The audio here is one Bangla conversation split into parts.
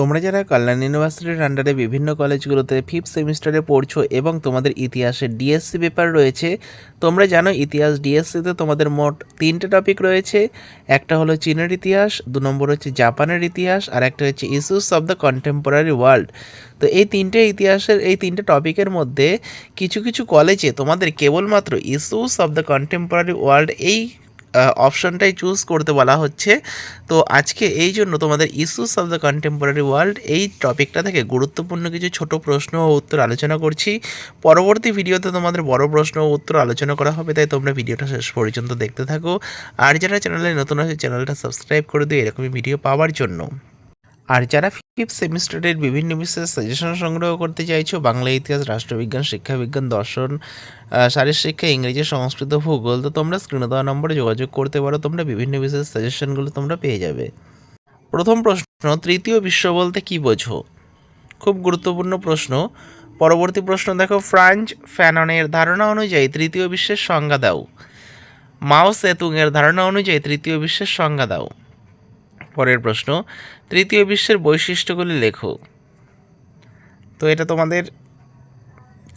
তোমরা যারা কল্যাণ ইউনিভার্সিটির আন্ডারে বিভিন্ন কলেজগুলোতে ফিফথ সেমিস্টারে পড়ছো এবং তোমাদের ইতিহাসে ডিএসসি পেপার রয়েছে, তোমরা জানো ইতিহাস ডিএসসিতে তোমাদের মোট তিনটে টপিক রয়েছে। একটা হলো চীনের ইতিহাস, দু নম্বর হচ্ছে জাপানের ইতিহাস, আর একটা হচ্ছে issues of the contemporary world তো এই তিনটে ইতিহাসের, এই তিনটে টপিকের মধ্যে কিছু কিছু কলেজে তোমাদের কেবলমাত্র issues of the contemporary world এই অপশনটাই চুজ করতে বলা হচ্ছে। তো আজকে এই জন্য তোমাদের issues of the contemporary world এই টপিকটা থেকে গুরুত্বপূর্ণ কিছু ছোট প্রশ্ন ও উত্তর আলোচনা করছি। পরবর্তী ভিডিওতে তোমাদের বড় প্রশ্ন ও উত্তর আলোচনা করা হবে, তাই তোমরা ভিডিওটা শেষ পর্যন্ত দেখতে থাকো। আর যারা চ্যানেলে নতুন আছে চ্যানেলটা সাবস্ক্রাইব করে দিও, এরকমই ভিডিও পাওয়ার জন্য। আর যারা ফিফথ সেমিস্টারের বিভিন্ন বিষয়ে সাজেশন সংগ্রহ করতে চাইছো, বাংলা ইতিহাস, রাষ্ট্রবিজ্ঞান, শিক্ষাবিজ্ঞান, দর্শন শারীরশিক্ষা ইংরেজি, সংস্কৃত, ভূগোল, তো তোমরা স্ক্রিনে দেওয়া নম্বরে যোগাযোগ করতে পারো, তোমরা বিভিন্ন বিষয়ের সাজেশনগুলো তোমরা পেয়ে যাবে। প্রথম প্রশ্ন, তৃতীয় বিশ্ব বলতে কি বোঝো? খুব গুরুত্বপূর্ণ প্রশ্ন। পরবর্তী প্রশ্ন, দেখো ফ্রাঞ্চ ফ্যাননের ধারণা অনুযায়ী তৃতীয় বিশ্বের সংজ্ঞা দাও। মাও সেতুংয়ের ধারণা অনুযায়ী তৃতীয় বিশ্বের সংজ্ঞা দাও। পরের প্রশ্ন তৃতীয় বিশ্বের বৈশিষ্ট্যগুলি লেখো। তো এটা তোমাদের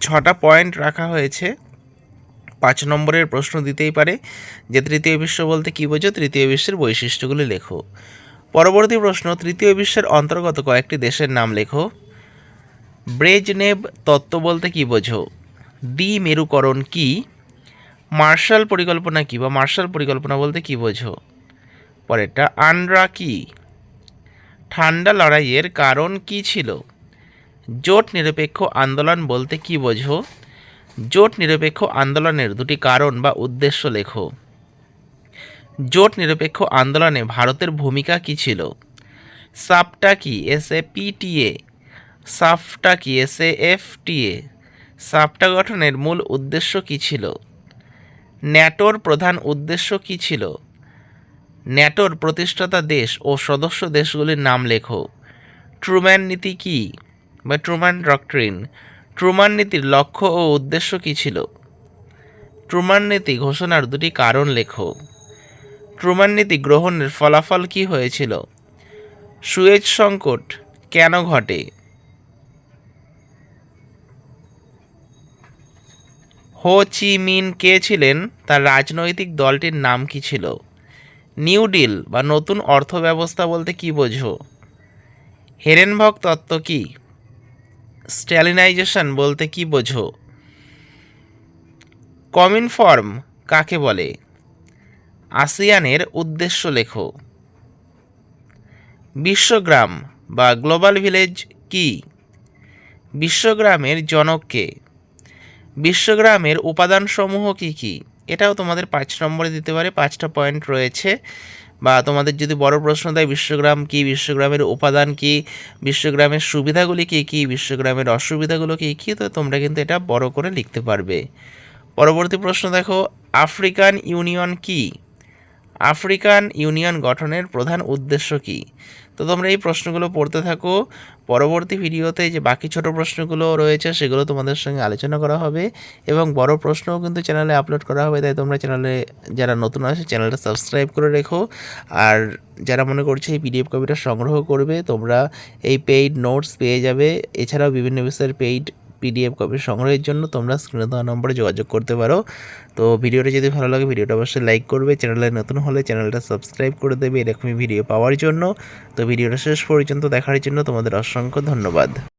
ছটা পয়েন্ট রাখা হয়েছে। পাঁচ নম্বরের প্রশ্ন দিতেই পারে যে তৃতীয় বিশ্ব বলতে কী বোঝো? তৃতীয় বিশ্বের বৈশিষ্ট্যগুলি লেখো। পরবর্তী প্রশ্ন, তৃতীয় বিশ্বের অন্তর্গত কয়েকটি দেশের নাম লেখো। ব্রেজনেভ তত্ত্ব বলতে কী বোঝো? দ্বি মেরুকরণ কি? মার্শাল পরিকল্পনা কী বা মার্শাল পরিকল্পনা বলতে কী বোঝো? পরেরটা আনরা কি? ঠান্ডা লড়াইয়ের কারণ কি ছিল? জোট নিরপেক্ষ আন্দোলন বলতে কি বোঝো? জোট নিরপেক্ষ আন্দোলনের দুটি কারণ বা উদ্দেশ্য লেখো। জোট নিরপেক্ষ আন্দোলনে ভারতের ভূমিকা কি ছিল? সাপটা কি এস এ পিটিএ সাফটা কি এস এ এফটিএ সাপটা গঠনের মূল উদ্দেশ্য কি ছিল? ন্যাটোর প্রধান উদ্দেশ্য কি ছিল? ন্যাটোর প্রতিষ্ঠাতা দেশ ও সদস্য দেশগুলির নাম লেখো। ট্রুম্যান নীতি কি? বা ট্রুম্যান ডক্ট্রিন? ট্রুম্যান নীতির লক্ষ্য ও উদ্দেশ্য কি ছিল? ট্রুম্যান নীতি ঘোষণার দুটি কারণ লেখো। ট্রুম্যান নীতি গ্রহণের ফলাফল কি হয়েছিল? সুয়েজ সংকট কেন ঘটে? হো চি মিন কে ছিলেন? তার রাজনৈতিক দলটির নাম কি ছিল? নিউ ডিল বা নতুন অর্থ ব্যবস্থা বলতে কি বোঝো? হেরেনভক তত্ত্ব কি? স্ট্যালিনাইজেশন বলতে কি বোঝো? কমিন ফর্ম কাকে বলে? আসিয়ানের উদ্দেশ্য লেখো। বিশ্বগ্রাম বা গ্লোবাল ভিলেজ কি? বিশ্বগ্রামের জনককে বিশ্বগ্রামের উপাদানসমূহ কি কি? এটাও তোমাদের পাঁচ নম্বরে দিতে পারে, পাঁচটা পয়েন্ট রয়েছে। বা তোমাদের যদি বড় প্রশ্ন দেয়, বিশ্বগ্রাম কি, বিশ্বগ্রামের উপাদান কি, বিশ্বগ্রামের সুবিধাগুলি কী কী, বিশ্বগ্রামের অসুবিধাগুলো কী কী, তো তোমরা কিন্তু এটা বড় করে লিখতে পারবে। পরবর্তী প্রশ্ন দেখো, আফ্রিকান ইউনিয়ন কি? আফ্রিকান ইউনিয়ন গঠনের প্রধান উদ্দেশ্য কী? তো তোমরা এই প্রশ্নগুলো পড়তে থাকো। পরবর্তী ভিডিওতে যে বাকি ছোট প্রশ্নগুলো রয়েছে, সেগুলো তোমাদের সঙ্গে আলোচনা করা হবে এবং বড় প্রশ্নও কিন্তু চ্যানেলে আপলোড করা হবে, তাই তোমরা চ্যানেলে যারা নতুন আছে, চ্যানেলটা সাবস্ক্রাইব করে রেখো। আর যারা মনে করছে এই পিডিএফ কপিটা সংগ্রহ করবে, তোমরা এই পেইড নোটস পেয়ে যাবে। এছাড়াও বিভিন্ন বিষয়ের পেইড পিডিএফ কপি সংগ্রহের জন্য তোমরা স্ক্রিনে দেওয়া নম্বরে যোগাযোগ করতে পারো। তো ভিডিওটা যদি ভালো লাগে, ভিডিওটা অবশ্যই লাইক করবে। চ্যানেলে নতুন হলে চ্যানেলটা সাবস্ক্রাইব করে দেবে এরকমই ভিডিও পাওয়ার জন্য। তো ভিডিওটা শেষ পর্যন্ত দেখার জন্য তোমাদের অসংখ্য ধন্যবাদ।